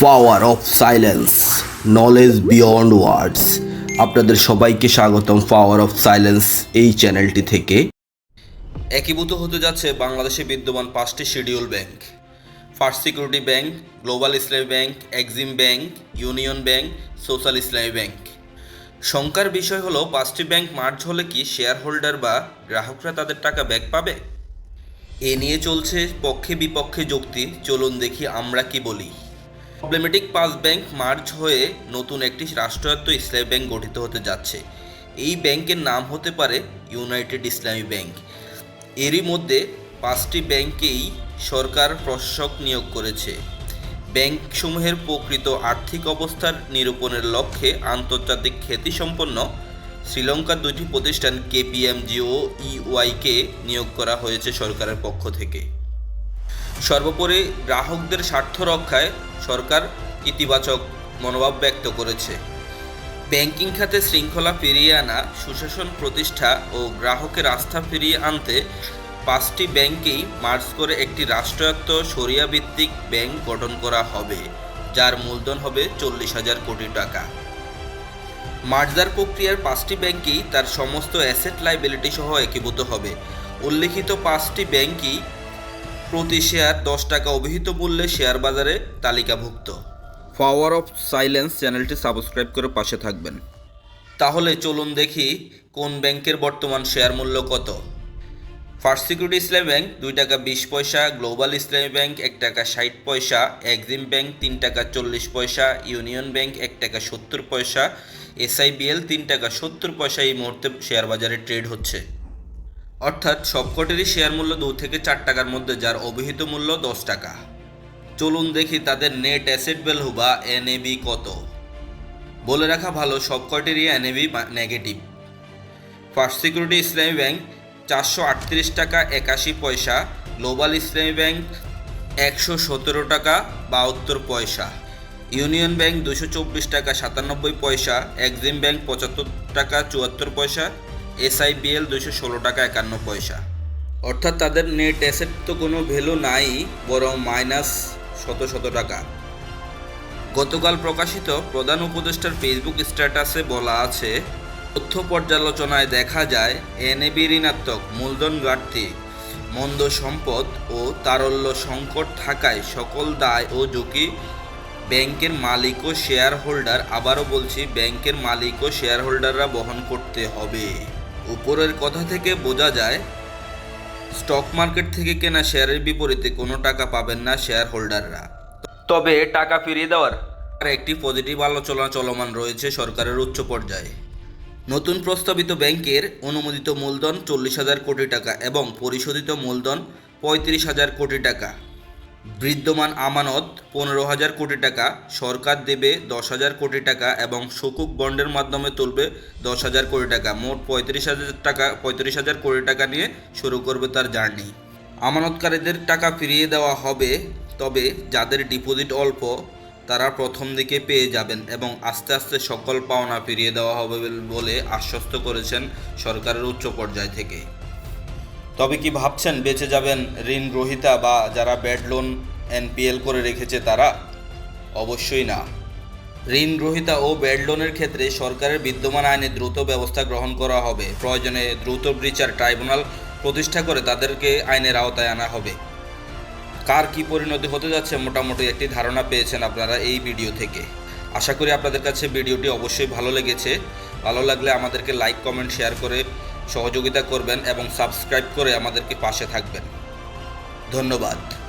Power of silence knowledge beyond words আপনাদের সবাইকে স্বাগতম পাওয়ার অফ সাইলেন্স এই চ্যানেলটি থেকে। একীভূত হতে যাচ্ছে বাংলাদেশে বিদ্যমান পাঁচটি schedule bank first security bank global Islami bank Exim bank union bank social Islami bank শঙ্কার বিষয় হলো, পাঁচটি ব্যাংক মার্জ হলে কি শেয়ার হোল্ডার বা গ্রাহকরা তাদের টাকা ব্যাক পাবে? এ নিয়ে চলছে পক্ষে বিপক্ষে যুক্তি। চলুন দেখি আমরা কি বলি। প্রবলেমেটিক পাঁচ ব্যাংক মার্জ হয়ে নতুন একটি রাষ্ট্রায়ত্ত ইসলামী ব্যাংক গঠিত হতে যাচ্ছে। এই ব্যাংকের নাম হতে পারে ইউনাইটেড ইসলামী ব্যাংক এরই মধ্যে পাঁচটি ব্যাংকেই সরকার প্রশাসক নিয়োগ করেছে। ব্যাংকসমূহের প্রকৃত আর্থিক অবস্থার নিরূপণের লক্ষ্যে আন্তর্জাতিক খ্যাতিসম্পন্ন শ্রীলঙ্কার দুটি প্রতিষ্ঠান কেপিএমজি ও ইওয়াইকে নিয়োগ করা হয়েছে সরকারের পক্ষ থেকে। সর্বোপরি গ্রাহকদের স্বার্থ রক্ষায় সরকার ইতিবাচক মনোভাব ব্যক্ত করেছে। ব্যাংকিং খাতে শৃঙ্খলা ফিরিয়ে আনা, সুশাসন প্রতিষ্ঠা ও গ্রাহকের আস্থা ফিরিয়ে আনতে পাঁচটি ব্যাংকেই মার্চ করে একটি রাষ্ট্রায়ত্ত সরিয়া ভিত্তিক ব্যাংক গঠন করা হবে, যার মূলধন হবে চল্লিশ হাজার কোটি টাকা। মার্জার প্রক্রিয়ার পাঁচটি ব্যাংকই তার সমস্ত অ্যাসেট লাইবিলিটি সহ একীভূত হবে। উল্লেখিত পাঁচটি ব্যাংকই প্রতি শেয়ার দশ টাকা অভিহিত মূল্যে শেয়ার বাজারে তালিকাভুক্ত। পাওয়ার অফ সাইলেন্স চ্যানেলটি সাবস্ক্রাইব করে পাশে থাকবেন। তাহলে চলুন দেখি কোন ব্যাংকের বর্তমান শেয়ার মূল্য কত। ফার্স্ট সিকিউরিটি ইসলামী ব্যাংক দুই টাকা বিশ পয়সা গ্লোবাল ইসলামী ব্যাংক এক টাকা ষাট পয়সা এক্সিম ব্যাংক তিন টাকা চল্লিশ পয়সা ইউনিয়ন ব্যাংক এক টাকা সত্তর পয়সা এসআইবিএল তিন টাকা সত্তর পয়সা এই মুহূর্তে শেয়ার বাজারে ট্রেড হচ্ছে। অর্থাৎ সবকটিরই শেয়ার মূল্য দু থেকে চার টাকার মধ্যে, যার অভিহিত মূল্য দশ টাকা। চলুন দেখি তাদের নেট অ্যাসেট ভ্যালু বা এনএবি কত। বলে রাখা ভালো, সবকটিরই NAV negative first security Islami bank চারশো আটত্রিশ টাকা একাশি পয়সা। গ্লোবাল ইসলামী ব্যাংক একশো সতেরো টাকা বাহাত্তর পয়সা। ইউনিয়ন ব্যাংক দুশো চব্বিশ টাকা সাতানব্বই পয়সা। এক্সিম ব্যাংক পঁচাত্তর টাকা চুয়াত্তর পয়সা। এসআইবিএল দুশো ষোলো টাকা একান্ন পয়সা। অর্থাৎ তাদের নেট অ্যাসেট তো কোনো ভ্যালু নাই, বরং মাইনাস শত শত টাকা। গতকাল প্রকাশিত প্রধান উপদেষ্টার ফেসবুক স্ট্যাটাসে বলা আছে, তথ্য পর্যালোচনায় দেখা যায় এনএবি ঋণাত্মক, মূলধন ঘাটতি, মন্দ সম্পদ ও তারল্য সংকট থাকায় সকল দায় ও ঝুঁকি ব্যাংকের মালিক ও শেয়ার হোল্ডার আবারও বলছি, ব্যাংকের মালিক ও শেয়ার হোল্ডাররা বহন করতে হবে। উপরের কথা থেকে বোঝা যায় স্টক মার্কেট থেকে কেনা শেয়ারের বিপরীতে কোনো টাকা পাবেন না শেয়ার হোল্ডাররা তবে টাকা ফিরিয়ে দেওয়ার আর একটি পজিটিভ আলোচনা চলমান রয়েছে সরকারের উচ্চ পর্যায়ে। নতুন প্রস্তাবিত ব্যাংকের অনুমোদিত মূলধন চল্লিশ হাজার কোটি টাকা এবং পরিশোধিত মূলধন পঁয়ত্রিশ হাজার কোটি টাকা। বিদ্যমান আমানত পনেরো হাজার কোটি টাকা, সরকার দেবে দশ হাজার কোটি টাকা এবং সুকুক বন্ডের মাধ্যমে তুলবে দশ হাজার কোটি টাকা। মোট পঁয়ত্রিশ হাজার টাকা, পঁয়ত্রিশ হাজার কোটি টাকা নিয়ে শুরু করবে তার জার্নি। আমানতকারীদের টাকা ফিরিয়ে দেওয়া হবে, তবে যাদের ডিপোজিট অল্প, তারা প্রথম দিকে পেয়ে যাবেন এবং আস্তে আস্তে সকল পাওনা ফিরিয়ে দেওয়া হবে বলে আশ্বস্ত করেছেন সরকারের উচ্চ পর্যায় থেকে। তবে কি ভাবছেন বেঁচে যাবেন ঋণ গ্রহিতা বা যারা ব্যাড লোন এনপিএল করে রেখেছে তারা? অবশ্যই না। ঋণ গ্রহিতা ও ব্যাড লোনের ক্ষেত্রে সরকারের বিদ্যমান আইনে দ্রুত ব্যবস্থা গ্রহণ করা হবে। প্রয়োজনে দ্রুত বিচার ট্রাইব্যুনাল প্রতিষ্ঠা করে তাদেরকে আইনের আওতায় আনা হবে। কার কি পরিণতি হতে যাচ্ছে মোটামুটি একটি ধারণা পেয়েছেন আপনারা এই ভিডিও থেকে। আশা করি আপনাদের কাছে ভিডিওটি অবশ্যই ভালো লেগেছে। ভালো লাগলে আমাদেরকে লাইক, কমেন্ট, শেয়ার করে সহযোগিতা করবেন এবং সাবস্ক্রাইব করে আমাদেরকে পাশে থাকবেন। ধন্যবাদ।